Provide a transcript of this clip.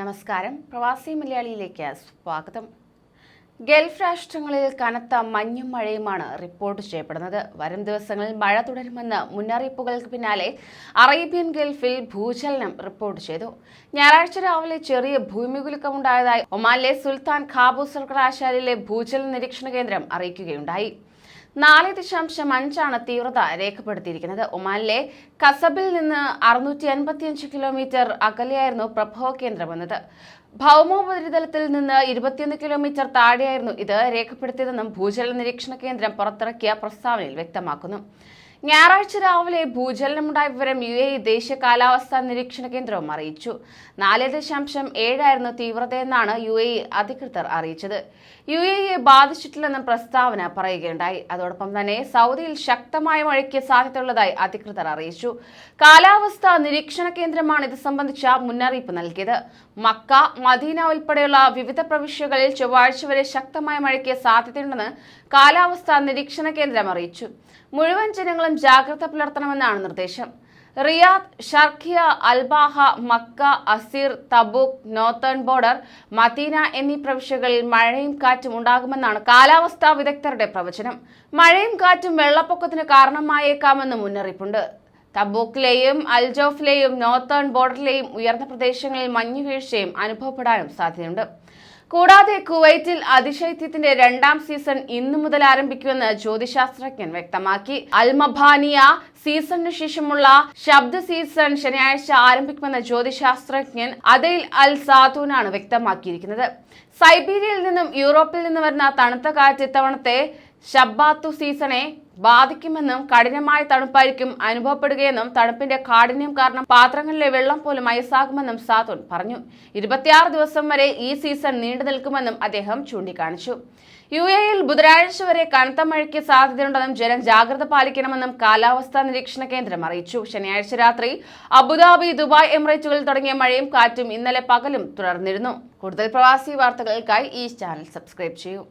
നമസ്കാരം. പ്രവാസി മലയാളിയിലേക്ക് സ്വാഗതം. ഗൾഫ് രാഷ്ട്രങ്ങളിൽ കനത്ത മഞ്ഞും മഴയുമാണ് റിപ്പോർട്ട് ചെയ്യപ്പെടുന്നത്. വരും ദിവസങ്ങളിൽ മഴ തുടരുമെന്ന് മുന്നറിയിപ്പുകൾക്ക് പിന്നാലെ അറേബ്യൻ ഗൾഫിൽ ഭൂചലനം റിപ്പോർട്ട് ചെയ്തു. ഞായറാഴ്ച രാവിലെ ചെറിയ ഭൂമികുലുക്കമുണ്ടായതായി ഒമാനിലെ സുൽത്താൻ ഖാബു സർവകലാശാലയിലെ ഭൂചലന നിരീക്ഷണ കേന്ദ്രം അറിയിക്കുകയുണ്ടായി. നാല് ദശാംശം അഞ്ചാണ് തീവ്രത രേഖപ്പെടുത്തിയിരിക്കുന്നത്. ഒമാനിലെ കസബിൽ നിന്ന് അറുന്നൂറ്റി അൻപത്തിയഞ്ച് കിലോമീറ്റർ അകലെയായിരുന്നു പ്രഭവ കേന്ദ്രമെന്നത്. ഭൗമോപരിതലത്തിൽ നിന്ന് ഇരുപത്തിയൊന്ന് കിലോമീറ്റർ താഴെയായിരുന്നു ഇത് രേഖപ്പെടുത്തിയതെന്നും ഭൂജല നിരീക്ഷണ കേന്ദ്രം പുറത്തിറക്കിയ പ്രസ്താവനയിൽ വ്യക്തമാക്കുന്നു. ഞായറാഴ്ച രാവിലെ ഭൂചലനമുണ്ടായ വിവരം യു എ ദേശീയ കാലാവസ്ഥാ നിരീക്ഷണ കേന്ദ്രവും അറിയിച്ചു. നാല് ദശാംശം ഏഴായിരുന്നു തീവ്രതയെന്നാണ് യു എ അധികൃതർ അറിയിച്ചത്. യു എയെ ബാധിച്ചിട്ടില്ലെന്നും പ്രസ്താവന പറയുകയുണ്ടായി. അതോടൊപ്പം തന്നെ സൗദിയിൽ ശക്തമായ മഴയ്ക്ക് സാധ്യതയുള്ളതായി അധികൃതർ അറിയിച്ചു. കാലാവസ്ഥാ നിരീക്ഷണ കേന്ദ്രമാണ് ഇത് സംബന്ധിച്ച മുന്നറിയിപ്പ് നൽകിയത്. മക്ക മദീന ഉൾപ്പെടെയുള്ള വിവിധ പ്രവിശ്യകളിൽ ചൊവ്വാഴ്ച വരെ ശക്തമായ മഴയ്ക്ക് സാധ്യതയുണ്ടെന്ന് കാലാവസ്ഥാ നിരീക്ഷണ കേന്ദ്രം അറിയിച്ചു. മുഴുവൻ ജനങ്ങളും ജാഗ്രത പുലർത്തണമെന്നാണ് നിർദ്ദേശം. Riyadh Sharqiya Al Baha Makkah Asir Tabuk northern border Medina എന്നീ പ്രവിശ്യകളിൽ മഴയും കാറ്റും ഉണ്ടാകുമെന്നാണ് കാലാവസ്ഥാ വിദഗ്ധരുടെ പ്രവചനം. മഴയും കാറ്റും വെള്ളപ്പൊക്കത്തിന് കാരണമായേക്കാമെന്ന് മുന്നറിയിപ്പുണ്ട്. തബൂക്കിലെയും അൽജോഫിലെയും നോർത്തേൺ ബോർഡറിലെയും ഉയർന്ന പ്രദേശങ്ങളിൽ മഞ്ഞുവീഴ്ചയും അനുഭവപ്പെടാനും സാധ്യതയുണ്ട്. കൂടാതെ കുവൈറ്റിൽ അതിശൈത്യത്തിന്റെ രണ്ടാം സീസൺ ഇന്നു മുതൽ ആരംഭിക്കുമെന്ന് ജ്യോതിശാസ്ത്രജ്ഞൻ വ്യക്തമാക്കി. അൽമഭാനിയ സീസണിന് ശേഷമുള്ള ശബ്ദ സീസൺ ശനിയാഴ്ച ആരംഭിക്കുമെന്ന് ജ്യോതിശാസ്ത്രജ്ഞൻ അദൈൽ അൽ സാധുനാണ് വ്യക്തമാക്കിയിരിക്കുന്നത്. സൈബീരിയയിൽ നിന്നും യൂറോപ്പിൽ നിന്നും വരുന്ന തണുത്ത കാറ്റ് ഇത്തവണത്തെ ഷബ്ബാത്തു സീസണെ ബാധിക്കുമെന്നും കഠിനമായ തണുപ്പായിരിക്കും അനുഭവപ്പെടുകയെന്നും തണുപ്പിന്റെ കാഠിന്യം കാരണം പാത്രങ്ങളിലെ വെള്ളം പോലും ഐസാകുമെന്നും സാത്തുൻ പറഞ്ഞു. ഇരുപത്തിയാറ് ദിവസം വരെ ഈ സീസൺ നീണ്ടു നിൽക്കുമെന്നും അദ്ദേഹം ചൂണ്ടിക്കാണിച്ചു. യു എയിൽ ബുധനാഴ്ച വരെ കനത്ത മഴയ്ക്ക് സാധ്യതയുണ്ടെന്നും ജനം ജാഗ്രത പാലിക്കണമെന്നും കാലാവസ്ഥാ നിരീക്ഷണ കേന്ദ്രം അറിയിച്ചു. ശനിയാഴ്ച രാത്രി അബുദാബി ദുബായ് എമിറേറ്റുകളിൽ തുടങ്ങിയ മഴയും കാറ്റും ഇന്നലെ പകലും തുടർന്നിരുന്നു. കൂടുതൽ പ്രവാസി വാർത്തകൾക്കായി ഈ ചാനൽ സബ്സ്ക്രൈബ് ചെയ്യൂ.